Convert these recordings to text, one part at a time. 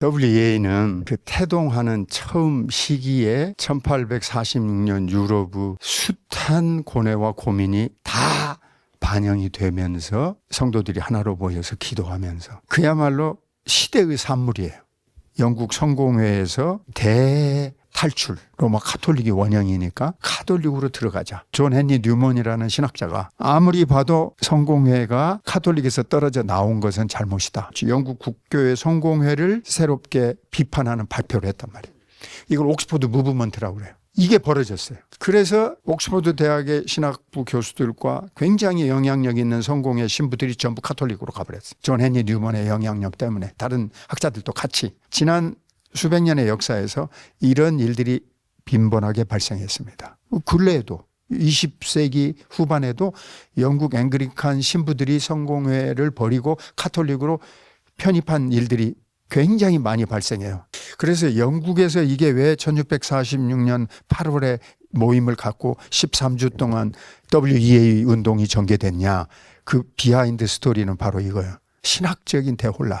WEA는 그 태동하는 처음 시기에 1846년 유럽의 숱한 고뇌와 고민이 다 반영이 되면서 성도들이 하나로 모여서 기도하면서 그야말로 시대의 산물이에요. 영국 성공회에서 대 탈출 로마 카톨릭이 원형이니까 카톨릭으로 들어가자. 존 헨리 뉴먼이라는 신학자가 아무리 봐도 성공회가 카톨릭에서 떨어져 나온 것은 잘못이다. 영국 국교의 성공회를 새롭게 비판하는 발표를 했단 말이에요. 이걸 옥스퍼드 무브먼트라고 그래요. 이게 벌어졌어요. 그래서 옥스퍼드 대학의 신학부 교수들과 굉장히 영향력 있는 성공의 신부들이 전부 카톨릭으로 가버렸어요. 존 헨리 뉴먼의 영향력 때문에 다른 학자들도 같이 지난 수백 년의 역사에서 이런 일들이 빈번하게 발생했습니다. 근래에도 20세기 후반에도 영국 앵그리칸 신부들이 성공회를 버리고 카톨릭으로 편입한 일들이 굉장히 많이 발생해요. 그래서 영국에서 이게 왜 1646년 8월에 모임을 갖고 13주 동안 WEA 운동이 전개됐냐. 그 비하인드 스토리는 바로 이거예요. 신학적인 대혼란.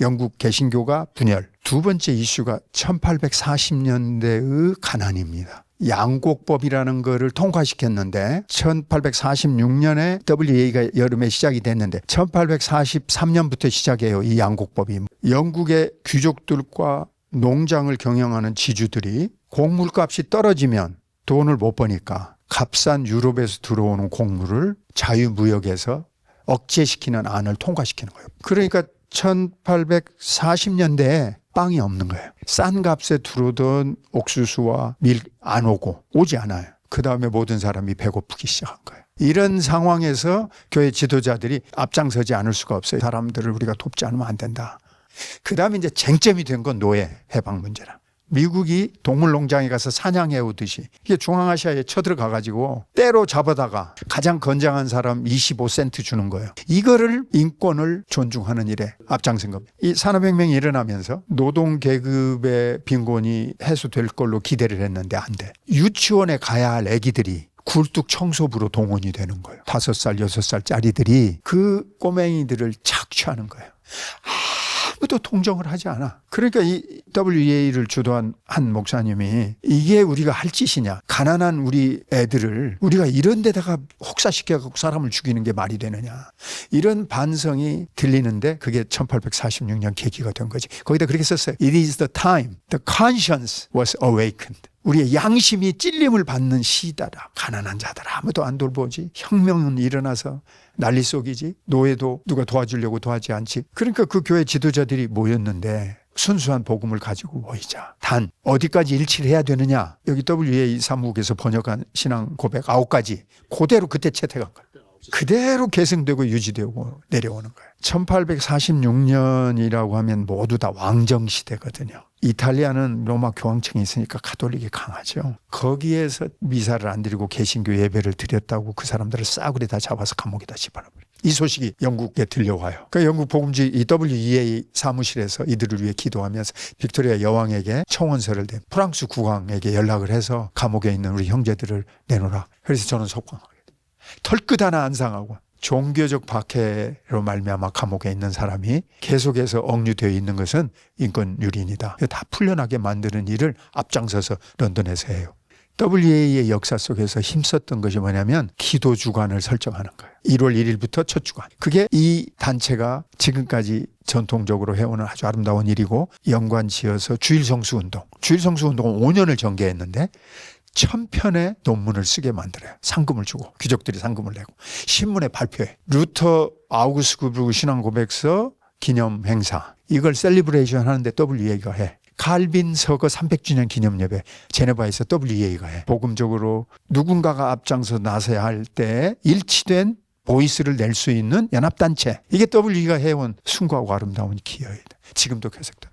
영국 개신교가 분열. 두 번째 이슈가 1840년대의 가난입니다. 양곡법이라는 거를 통과시켰는데 1846년에 WEA가 여름에 시작이 됐는데 1843년부터 시작해요. 이 양곡법이. 영국의 귀족들과 농장을 경영하는 지주들이 곡물값이 떨어지면 돈을 못 버니까 값싼 유럽에서 들어오는 곡물을 자유무역에서 억제시키는 안을 통과시키는 거예요. 그러니까 1840년대에 빵이 없는 거예요. 싼 값에 들어오던 옥수수와 밀 안 오고 오지 않아요. 그 다음에 모든 사람이 배고프기 시작한 거예요. 이런 상황에서 교회 지도자들이 앞장서지 않을 수가 없어요. 사람들을 우리가 돕지 않으면 안 된다. 그 다음에 이제 쟁점이 된 건 노예 해방 문제라. 미국이 동물 농장에 가서 사냥해 오듯이 이게 중앙아시아에 쳐들어가 가지고 때로 잡아다가 가장 건장한 사람 25센트 주는 거예요. 이거를 인권을 존중하는 일에 앞장선 겁니다. 이 산업혁명이 일어나면서 노동 계급의 빈곤이 해소될 걸로 기대를 했는데 안 돼. 유치원에 가야 할 애기들이 굴뚝 청소부로 동원이 되는 거예요. 다섯 살, 여섯 살짜리들이 그 꼬맹이들을 착취하는 거예요. 아무도 통정을 하지 않아. 그러니까 이 WEA를 주도한 한 목사님이 이게 우리가 할 짓이냐. 가난한 우리 애들을 우리가 이런 데다가 혹사시켜갖고 사람을 죽이는 게 말이 되느냐. 이런 반성이 들리는데 그게 1846년 계기가 된 거지. 거기다 그렇게 썼어요. It is the time. The conscience was awakened. 우리의 양심이 찔림을 받는 시다라. 가난한 자들 아무도 안 돌보지. 혁명은 일어나서 난리 속이지. 노예도 누가 도와주려고 도와지 않지. 그러니까 그 교회 지도자들이 모였는데 순수한 복음을 가지고 모이자. 단 어디까지 일치를 해야 되느냐. 여기 WA 사무국에서 번역한 신앙 고백 아홉 가지. 그대로 그때 채택한 거예요. 그대로 계승되고 유지되고 내려오는 거예요. 1846년이라고 하면 모두 다 왕정 시대거든요. 이탈리아는 로마 교황청이 있으니까 카톨릭이 강하죠. 거기에서 미사를 안 드리고 개신교 예배를 드렸다고 그 사람들을 싸구려 다 잡아서 감옥에다 집어넣어버려요. 이 소식이 영국에 들려와요. 그 영국 복음지 이 WEA 사무실에서 이들을 위해 기도하면서 빅토리아 여왕에게 청원서를 낸 프랑스 국왕에게 연락을 해서 감옥에 있는 우리 형제들을 내놓으라. 그래서 저는 석방하게. 털끝 하나 안 상하고 종교적 박해로 말미암아 감옥에 있는 사람이 계속해서 억류되어 있는 것은 인권 유린이다. 다 풀려나게 만드는 일을 앞장서서 런던에서 해요. WA의 역사 속에서 힘썼던 것이 뭐냐면 기도 주간을 설정하는 거예요. 1월 1일부터 첫 주간. 그게 이 단체가 지금까지 전통적으로 해오는 아주 아름다운 일이고 연관 지어서 주일 성수 운동. 주일 성수 운동은 5년을 전개했는데 천 편의 논문을 쓰게 만들어요. 상금을 주고 귀족들이 상금을 내고 신문에 발표해. 루터 아우구스부르 신앙 고백서 기념 행사 이걸 셀리브레이션 하는데 WEA가 해. 칼빈 서거 300주년 기념 예배 제네바에서 WEA가 해. 복음적으로 누군가가 앞장서 나서야 할 때 일치된 보이스를 낼 수 있는 연합단체. 이게 WEA가 해온 숭고하고 아름다운 기여이다. 지금도 계속돼.